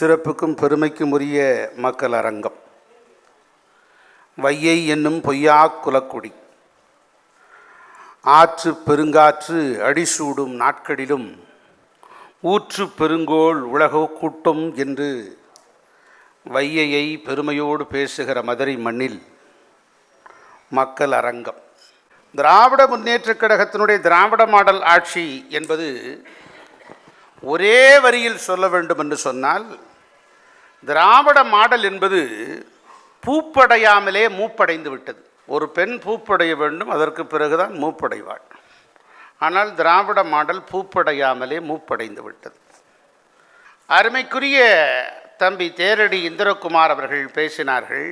சிறப்புக்கும் பெருமைக்கும் உரிய மக்கள் அரங்கம். வையை என்னும் பொய்யா குலக்குடி. ஆற்று பெருங்காற்று அடிசூடும் நாட்களிலும் ஊற்று பெருங்கோள் உலக கூட்டம் என்று வையையை பெருமையோடு பேசுகிற மதுரை மண்ணில் மக்கள் அரங்கம். திராவிட முன்னேற்றக் கழகத்தினுடைய திராவிட மாடல் ஆட்சி என்பது ஒரே வரியில் சொல்ல வேண்டும் என்று சொன்னால் திராவிட மாடல் என்பது பூப்படையாமலே மூப்படைந்து விட்டது. ஒரு பெண் பூப்படைய வேண்டும் அதற்கு பிறகுதான் மூப்படைவாள். ஆனால் திராவிட மாடல் பூப்படையாமலே மூப்படைந்து விட்டது. அருமைக்குரிய தம்பி தேரடி இந்திரகுமார் அவர்கள் பேசினார்கள்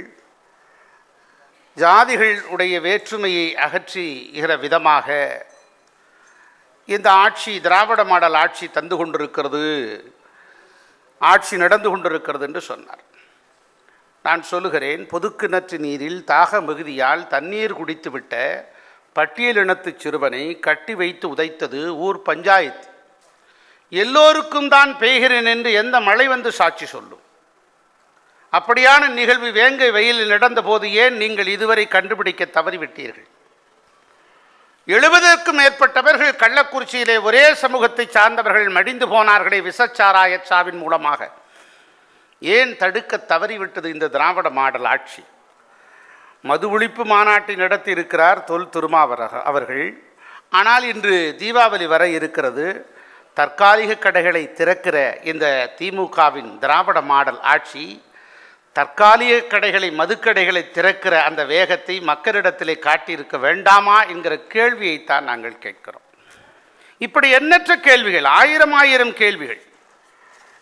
ஜாதிகள் உடைய வேற்றுமையை அகற்றுகிற விதமாக இந்த ஆட்சி திராவிட மாடல் ஆட்சி தந்து கொண்டிருக்கிறது ஆட்சி நடந்து கொண்டிருக்கிறது என்று சொன்னார். நான் சொல்லுகிறேன் பொதுக்கிணற்று நீரில் தாக மிகுதியால் தண்ணீர் குடித்துவிட்ட பட்டியலினத்து சிறுவனை கட்டி வைத்து உதைத்தது ஊர் பஞ்சாயத்து. எல்லோருக்கும் தான் பெய்கிறேன் என்று எந்த மழை வந்து சாட்சி சொல்லும்? அப்படியான நிகழ்வு வேங்கை வெயிலில் நடந்தபோது ஏன் நீங்கள் இதுவரை கண்டுபிடிக்க தவறிவிட்டீர்கள்? எழுபதற்கும் மேற்பட்டவர்கள் கள்ளக்குறிச்சியிலே ஒரே சமூகத்தை சார்ந்தவர்கள் மடிந்து போனார்களே விசச்சாராய சாவின் மூலமாக. ஏன் தடுக்க தவறிவிட்டது இந்த திராவிட மாடல் ஆட்சி? மது ஒழிப்பு மாநாட்டை நடத்தி இருக்கிறார் தொல் திருமாவரக அவர்கள். ஆனால் இன்று தீபாவளி வர இருக்கிறது. தற்காலிக கடைகளை திறக்கிற இந்த திமுகவின் திராவிட மாடல் ஆட்சி தற்காலிக கடைகளை மதுக்கடைகளை திறக்கிற அந்த வேகத்தை மக்களிடத்திலே காட்டியிருக்க வேண்டாமா என்கிற கேள்வியைத்தான் நாங்கள் கேட்கிறோம். இப்படி எண்ணற்ற கேள்விகள் ஆயிரம் ஆயிரம் கேள்விகள்.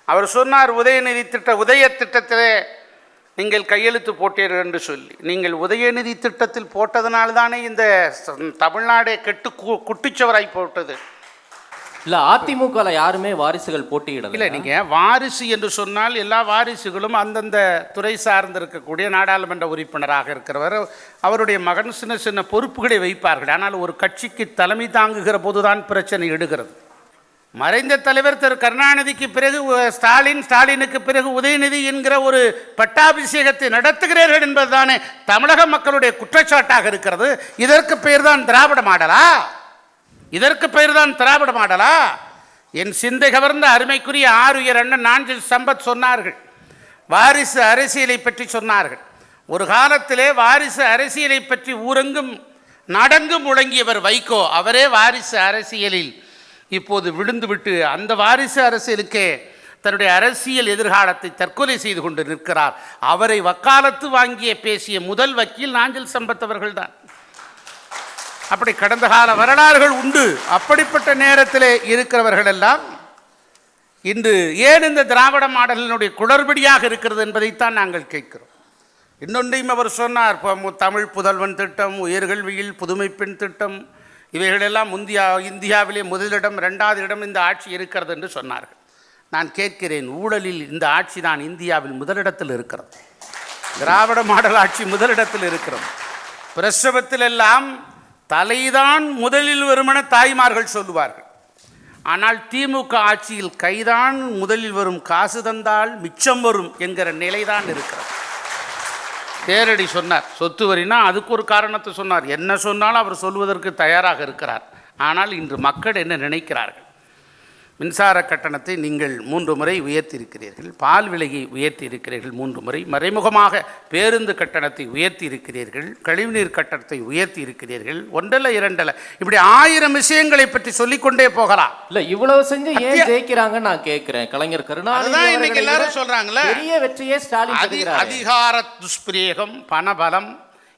அவர் சொன்னார் உதயநிதி திட்ட உதய திட்டத்திலே நீங்கள் கையெழுத்து போட்டீர்கள் என்று சொல்லி. நீங்கள் உதயநிதி திட்டத்தில் போட்டதனால்தானே இந்த தமிழ்நாடே கெட்டு கு- குட்டிச்சவராய் போட்டது. இல்ல அதிமுகல யாருமே வாரிசுகள் போட்டியிடல. இல்ல நீங்கள் வாரிசு என்று சொன்னால் எல்லா வாரிசுகளும் அந்தந்த துறை சார்ந்து இருக்கக்கூடிய நாடாளுமன்ற உறுப்பினராக இருக்கிறவர். அவருடைய மகன் சின்ன சின்ன பொறுப்புகளை வைப்பார்கள். ஆனால் ஒரு கட்சிக்கு தலைமை தாங்குகிற போதுதான் பிரச்சனை எடுகிறது மறைந்த தலைவர் திரு கருணாநிதிக்கு பிறகு ஸ்டாலின் ஸ்டாலினுக்கு பிறகு உதயநிதி என்கிற ஒரு பட்டாபிஷேகத்தை நடத்துகிறீர்கள் என்பதுதானே தமிழக மக்களுடைய குற்றச்சாட்டாக இருக்கிறது. இதற்கு பெயர்தான் திராவிட மாடலா? இதற்கு பெயர்தான் திராவிட மாடலா? என் சிந்தை கவர்ந்த அருமைக்குரிய ஆறுயர் அண்ணன் நாஞ்சில் சம்பத் சொன்னார்கள். வாரிசு அரசியலை பற்றி சொன்னார்கள். ஒரு காலத்திலே வாரிசு அரசியலை பற்றி ஊரெங்கும் நடங்கும் முழங்கியவர் வைகோ. அவரே வாரிசு அரசியலில் இப்போது விழுந்துவிட்டு அந்த வாரிசு அரசியலுக்கே தன்னுடைய அரசியல் எதிர்காலத்தை தற்கொலை செய்து கொண்டு நிற்கிறார். அவரை வக்காலத்து வாங்கிய பேசிய முதல் வக்கீல் நாஞ்சில் சம்பத் அவர்கள்தான். அப்படி கடந்த கால வரலாறுகள் உண்டு. அப்படிப்பட்ட நேரத்தில் இருக்கிறவர்கள் எல்லாம் இன்று ஏன் இந்த திராவிட மாடலினுடைய குளறுபடியாக இருக்கிறது என்பதைத்தான் நாங்கள் கேட்கிறோம். இன்னொன்றையும் அவர் சொன்னார் இப்போ தமிழ் புதல்வன் திட்டம் உயர்கல்வியில் புதுமை பெண் திட்டம் இவைகளெல்லாம் முந்தியா இந்தியாவிலே முதலிடம் ரெண்டாவது இடம் இந்த ஆட்சி இருக்கிறது என்று சொன்னார்கள். நான் கேட்கிறேன் ஊழலில் இந்த ஆட்சி தான் இந்தியாவில் முதலிடத்தில் இருக்கிறது. திராவிட மாடல் ஆட்சி முதலிடத்தில் இருக்கிறது. பிரசவத்திலெல்லாம் தலைதான் முதலில் வருமென தாய்மார்கள் சொல்லுவார்கள். ஆனால் திமுக ஆட்சியில் கைதான் முதலில் வரும் காசு தந்தால் மிச்சம் வரும் என்கிற நிலைதான் இருக்கிறது. தேரடி சொன்னார் சொத்து வரினா அதுக்கு ஒரு காரணத்தை சொன்னார். என்ன சொன்னாலும் அவர் சொல்வதற்கு தயாராக இருக்கிறார். ஆனால் இன்று மக்கள் என்ன நினைக்கிறார்கள்? மின்சார கட்டணத்தை நீங்கள் மூன்று முறை உயர்த்தியிருக்கிறீர்கள் பால் விலையை உயர்த்தி இருக்கிறீர்கள் மூன்று முறை மறைமுகமாக பேருந்து கட்டணத்தை உயர்த்தி இருக்கிறீர்கள் கழிவுநீர் கட்டணத்தை உயர்த்தி இருக்கிறீர்கள் ஒன்றல்ல இரண்டல்ல இப்படி ஆயிரம் விஷயங்களை பற்றி சொல்லிக்கொண்டே போகலாம் இல்ல இவ்வளவு செஞ்சு ஏன் ஜெயிக்கிறாங்கன்னு நான் கேக்குறேன் கலைஞர் கருணாநிதி இன்னைக்கு எல்லாரும் விட சொல்றாங்கல்ல. பெரிய வெற்றியே ஸ்டாலின். அதிகார துஷ்பிரயோகம் பணபலம்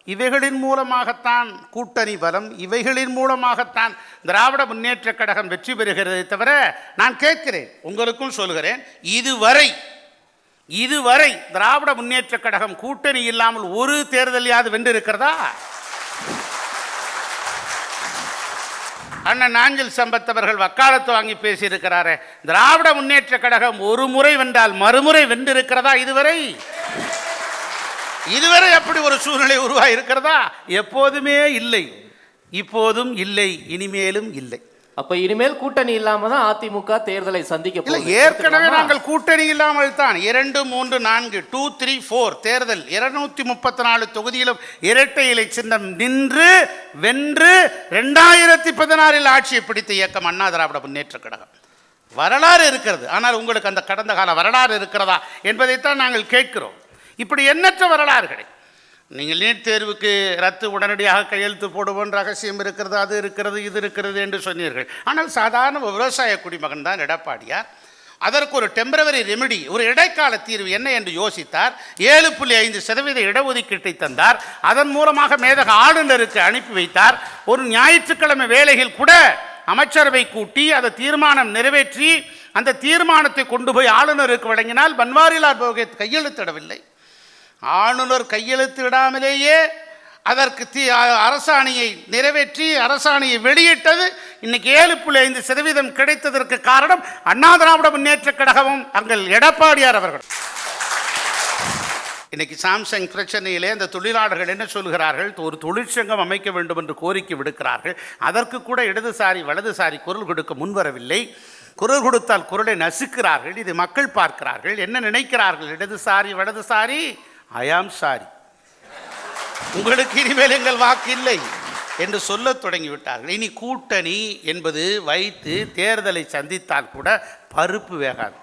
இவைகளின் மூலமாகத்தான் கூட்டணி பலம் இவைகளின் மூலமாகத்தான் திராவிட முன்னேற்றக் கழகம் வெற்றி பெறுகிறதை தவிர நான் கேட்கிறேன் உங்களுக்கும் சொல்கிறேன் இதுவரை இதுவரை திராவிட முன்னேற்றக் கழகம் கூட்டணி இல்லாமல் ஒரு தேர்தலையாவது வென்றிருக்கிறதா? அண்ணன் நாஞ்சில் சம்பத் அவர்கள் வக்காலத்து வாங்கி பேசியிருக்கிறாரே திராவிட முன்னேற்ற கழகம் ஒரு முறை வென்றால் மறுமுறை வென்றிருக்கிறதா இதுவரை? இதுவரை அப்படி ஒரு சூழ்நிலை உருவாகி இருக்கிறதா எப்போதுமே இல்லை. இப்போதும் இல்லை இனிமேலும் இல்லை. அப்ப இனிமேல் கூட்டணி இல்லாம தான் அதிமுக தேர்தலை சந்திக்க. ஏற்கனவே? நாங்கள் கூட்டணி இல்லாமல் தான் இரண்டு மூன்று நான்கு டூ த்ரீ ஃபோர் தேர்தல் இருநூத்தி முப்பத்தி நாலு தொகுதியிலும் இரட்டை இலை சின்னம் நின்று வென்று ரெண்டாயிரத்தி பதினாறில் ஆட்சியை பிடித்த இயக்கம் அண்ணா திராவிட முன்னேற்ற கழகம். வரலாறு இருக்கிறது. ஆனால் உங்களுக்கு அந்த கடந்த கால வரலாறு இருக்கிறதா என்பதைத்தான் நாங்கள் கேட்கிறோம். இப்படி எண்ணற்ற வரலாறுகளை. நீங்கள் நீட் தேர்வுக்கு ரத்து உடனடியாக கையெழுத்து போடுவோம் ரகசியம் இருக்கிறது அது இருக்கிறது இது இருக்கிறது என்று சொன்னீர்கள். ஆனால் சாதாரண விவசாய குடிமகன் தான் எடப்பாடியார். அதற்கு ஒரு டெம்பரவரி ரெமெடி ஒரு இடைக்கால தீர்வு என்ன என்று யோசித்தார். ஏழு புள்ளி ஐந்து சதவீத இடஒதுக்கீட்டை தந்தார். அதன் மூலமாக மேதக ஆளுநருக்கு அனுப்பி வைத்தார். ஒரு ஞாயிற்றுக்கிழமை வேலையில் கூட அமைச்சரவை கூட்டி அதை தீர்மானம் நிறைவேற்றி அந்த தீர்மானத்தை கொண்டு போய் ஆளுநருக்கு வழங்கினால் பன்வாரிலால் புரோஹித் கையெழுத்திடவில்லை. ஆளுநர் கையெழுத்து விடாமலேயே அதற்கு தீ அரசாணையை நிறைவேற்றி அரசாணையை வெளியிட்டது. இன்னைக்கு ஏழு புள்ளி ஐந்து சதவீதம் கிடைத்ததற்கு காரணம் அண்ணா திராவிட முன்னேற்ற கழகமும் அங்கள் எடப்பாடியார் அவர்கள். இன்னைக்கு சாம்சங் பிரச்சனையிலே அந்த தொழிலாளர்கள் என்ன சொல்கிறார்கள்? ஒரு தொழிற்சங்கம் அமைக்க வேண்டும் என்று கோரிக்கை விடுக்கிறார்கள். அதற்கு கூட இடதுசாரி வலதுசாரி குரல் கொடுக்க முன்வரவில்லை. குரல் கொடுத்தால் குரலை நசுக்கிறார்கள். இது மக்கள் பார்க்கிறார்கள். என்ன நினைக்கிறார்கள்? இடதுசாரி வலதுசாரி? ஐயாம் சாரி உங்களுக்கு இனிமேல் எங்கள் வாக்கு இல்லை என்று சொல்லத் தொடங்கிவிட்டார்கள். இனி கூட்டணி என்பது வைத்து தேர்தலை சந்தித்தால் கூட பருப்பு வேகாது.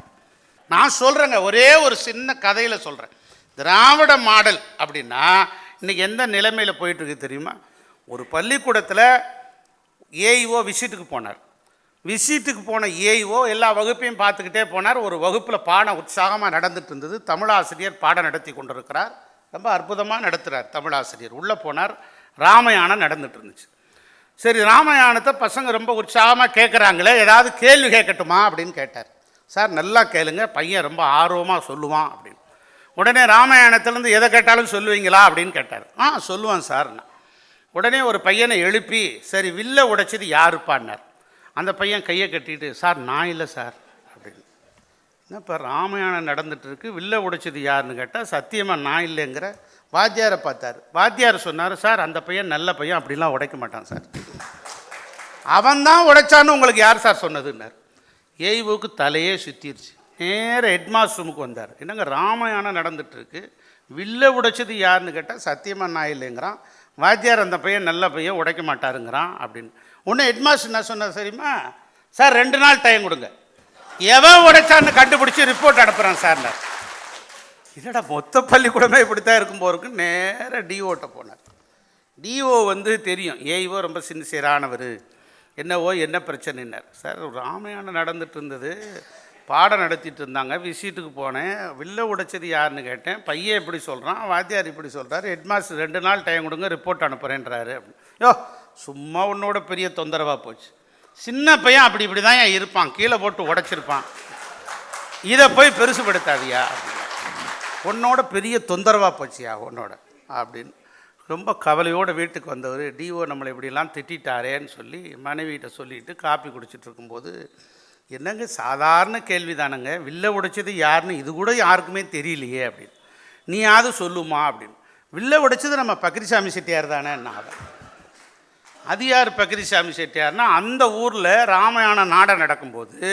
நான் சொல்கிறேங்க ஒரே ஒரு சின்ன கதையில் சொல்கிறேன் திராவிட மாடல் அப்படின்னா இன்றைக்கி எந்த நிலைமையில் போயிட்டுருக்கு தெரியுமா? ஒரு பள்ளிக்கூடத்தில் ஏஇஓ விசிட்டுக்கு போனார். விசிட்டுக்கு போன ஏஇஓ எல்லா வகுப்பையும் பார்த்துக்கிட்டே போனார். ஒரு வகுப்பில் பாடம் உற்சாகமாக நடந்துட்டு இருந்தது. தமிழாசிரியர் பாடம் நடத்தி கொண்டிருக்கிறார். ரொம்ப அற்புதமாக நடத்துகிறார் தமிழாசிரியர். உள்ளே போனார். ராமாயணம் நடந்துட்டு இருந்துச்சு. சரி ராமாயணத்தை பசங்க ரொம்ப உற்சாகமாக கேட்குறாங்களே ஏதாவது கேள்வி கேட்கட்டுமா அப்படின்னு கேட்டார். சார் நல்லா கேளுங்க. பையன் ரொம்ப ஆர்வமாக சொல்லுவான் அப்படின்னு. உடனே ராமாயணத்துலேருந்து எதை கேட்டாலும் சொல்லுவீங்களா? அப்படின்னு கேட்டார். ஆ சொல்லுவான் சார் உடனே ஒரு பையனை எழுப்பி சரி வில்ல உடைச்சது யாருப்பான்னார்? அந்த பையன் கையை கட்டிட்டு சார் நான் இல்லை சார். அப்படின்னு. என்னப்பா ராமாயணம் நடந்துட்டு வில்ல உடைச்சது யாருன்னு கேட்டால் சத்தியமாக நான் இல்லைங்கிற வாத்தியாரை பார்த்தார். வாத்தியார் சொன்னார் சார் அந்த பையன் நல்ல பையன் அப்படிலாம் உடைக்க மாட்டான் சார். அவன் தான் உடைச்சான்னு உங்களுக்கு யார் சார் சொன்னதுன்னார். ஏய்வுக்கு தலையே சுத்திருச்சு. நேர ஹெட்மாஸ்டர் ரூமுக்கு வந்தார். என்னங்க ராமாயணம் நடந்துட்டு வில்ல உடைச்சது யாருன்னு கேட்டால் சத்தியமாக நான் இல்லைங்கிறான். வாத்தியார் அந்த பையன் நல்ல பையன் உடைக்க மாட்டாருங்கிறான். அப்படின்னு. உடனே ஹெட்மாஸ்டர் என்ன சொன்னார் சரிம்மா? சார் ரெண்டு நாள் டைம் கொடுங்க. எவன் உடைச்சான்னு கண்டுபிடிச்சி ரிப்போர்ட் அனுப்புகிறான் சார்னார் என்னடா மொத்த பள்ளிக்கூடமே இப்படி தான் இருக்கும் போருக்கு நேராக டிஓட்ட போனார். டிஓ வந்து தெரியும். ஏஇஓ ரொம்ப சின்சியரானவர் என்னவோ என்ன பிரச்சனைனார் சார் ஒரு ராமாயணம் நடந்துட்டு இருந்தது. பாடம் நடத்திட்டு இருந்தாங்க. விசிட்டுக்கு போனேன். வில்ல உடைச்சது யாருன்னு கேட்டேன். பையன் இப்படி சொல்கிறான் வாத்தியார் இப்படி சொல்கிறார் ஹெட்மாஸ்டர் ரெண்டு நாள் டைம் கொடுங்க ரிப்போர்ட் அனுப்புகிறேன்றாரு அப்படின்னு யோ சும்மா உன்னோட பெரிய தொந்தரவாக போச்சு. சின்ன பையன் அப்படி இப்படி தான் ஏன் இருப்பான்? கீழே போட்டு உடைச்சிருப்பான். இதை போய் பெருசுபடுத்தாதியா? அப்படின்னு உன்னோட பெரிய தொந்தரவாக போச்சியா உன்னோட? அப்படின்னு ரொம்ப கவலையோடு வீட்டுக்கு வந்தவர் டிஓ நம்மளை இப்படிலாம் திட்டாரேன்னு சொல்லி மனைவிகிட்ட சொல்லிட்டு காப்பி குடிச்சிட்டு இருக்கும்போது என்னங்க சாதாரண கேள்வி தானங்க வில்ல உடைச்சது யாருன்னு? இது கூட யாருக்குமே தெரியலையே அப்படின்னு. நீயாவது சொல்லுமா அப்படின்னு. வில்ல உடைச்சது நம்ம பக்ரிசாமி செட்டியார் தானே நான் அதியார் பக்ரிசாமி செட்டியார்னா அந்த ஊரில் ராமாயண நாடகம் நடக்கும்போது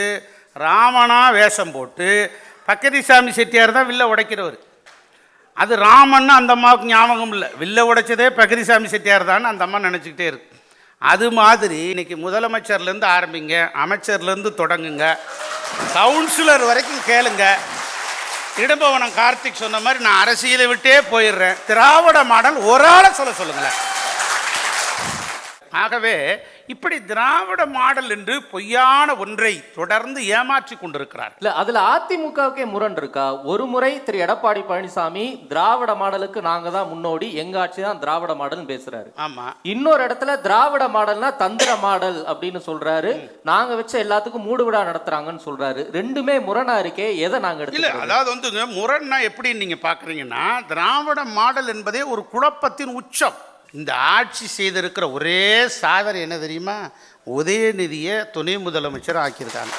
ராமனா வேஷம் போட்டு பக்கரிசாமி செட்டியார் தான் வில்ல உடைக்கிறவர். அது ராமன்னு அந்த அம்மாவுக்கு ஞாபகம் இல்லை. வில்ல உடைச்சதே பக்கரிசாமி செட்டியார் தான் அந்த அம்மா நினச்சிக்கிட்டே இருக்கு. அது மாதிரி இன்னைக்கு முதலமைச்சர்லேருந்து ஆரம்பிங்க அமைச்சர்லேருந்து தொடங்குங்க. கவுன்சிலர் வரைக்கும் கேளுங்க. இடம்பவனம் கார்த்திக் சொன்ன மாதிரி நான் அரசியலை விட்டே போயிடுறேன். திராவிட மாடல் ஒரு ஆளை சொல்ல சொல்லுங்களேன். ஆகவே இப்படி திராவிட மாடல் என்று பொய்யான ஒன்றை தொடர்ந்து ஏமாற்றி கொண்டிருக்கிறார். இல்ல அதுல அதிமுகவுக்கே முரண் இருக்கா? ஒரு முறை திரு எடப்பாடி பழனிசாமி திராவிட மாடலுக்கு நாங்க தான் முன்னோடி எங்க ஆட்சி தான் திராவிட மாடல்னு பேசுறாரு. ஆமா. இன்னொரு இடத்துல திராவிட மாடல்னா தந்திர மாடல் அப்படின்னு சொல்றாரு. நாங்க வச்ச எல்லாத்துக்கும் மூடு விழா நடத்துறாங்கன்னு சொல்றாரு. ரெண்டுமே முரணா இருக்கே எதை நாங்க இல்ல எடுத்துக்கிறோம் அதாவது வந்துங்க முரண்னா எப்படி நீங்க பாக்குறீங்கன்னா திராவிட மாடல் என்பதே ஒரு குழப்பத்தின் உச்சம். இந்த ஆட்சி செய்திருக்கிற ஒரே சாதனை என்ன தெரியுமா? உதயநிதியை துணை முதலமைச்சர் ஆக்கியிருக்காங்க.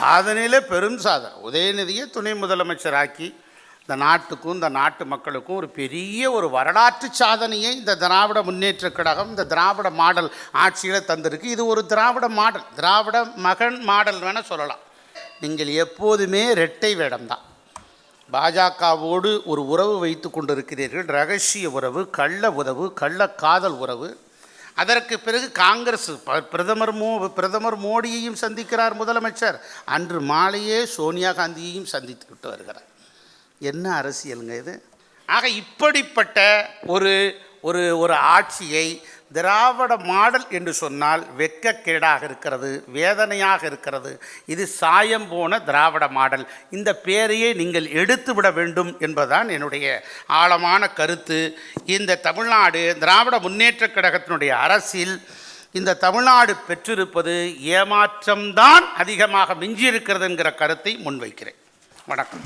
சாதனையில் பெரும் சாதனை. உதயநிதியை துணை முதலமைச்சர் ஆக்கி இந்த நாட்டுக்கும் இந்த நாட்டு மக்களுக்கும் ஒரு பெரிய ஒரு வரலாற்று சாதனையை இந்த திராவிட முன்னேற்ற கழகம் இந்த திராவிட மாடல் ஆட்சியில் தந்திருக்கு. இது ஒரு திராவிட மாடல் திராவிட மகன் மாடல் வேணால் சொல்லலாம். நீங்கள் எப்போதுமே இரட்டை வேடம்தான். பாஜகவோடு ஒரு உறவு வைத்து கொண்டிருக்கிறீர்கள். ரகசிய உறவு கள்ள உறவு கள்ள காதல் உறவு. அதற்கு பிறகு காங்கிரஸ் ப- பிரதமர் மோ பிரதமர் மோடியையும் சந்திக்கிறார் முதலமைச்சர். அன்று மாலையே சோனியா காந்தியையும் சந்தித்து விட்டு வருகிறார். என்ன அரசியலுங்க இது? ஆக இப்படிப்பட்ட ஒரு ஒரு ஒரு ஆட்சியை திராவிட மாடல் என்று சொன்னால் வெட்கக்கேடாக இருக்கிறது வேதனையாக இருக்கிறது. இது சாயம் போன திராவிட மாடல். இந்த பேரையே நீங்கள் எடுத்து விட வேண்டும் என்பதுதான் என்னுடைய ஆழமான கருத்து. இந்த தமிழ்நாடு திராவிட முன்னேற்றக் கழகத்தினுடைய அரசில் இந்த தமிழ்நாடு பெற்றிருப்பது ஏமாற்றம்தான் அதிகமாக மிஞ்சியிருக்கிறது என்கிற கருத்தை முன்வைக்கிறேன். வணக்கம்.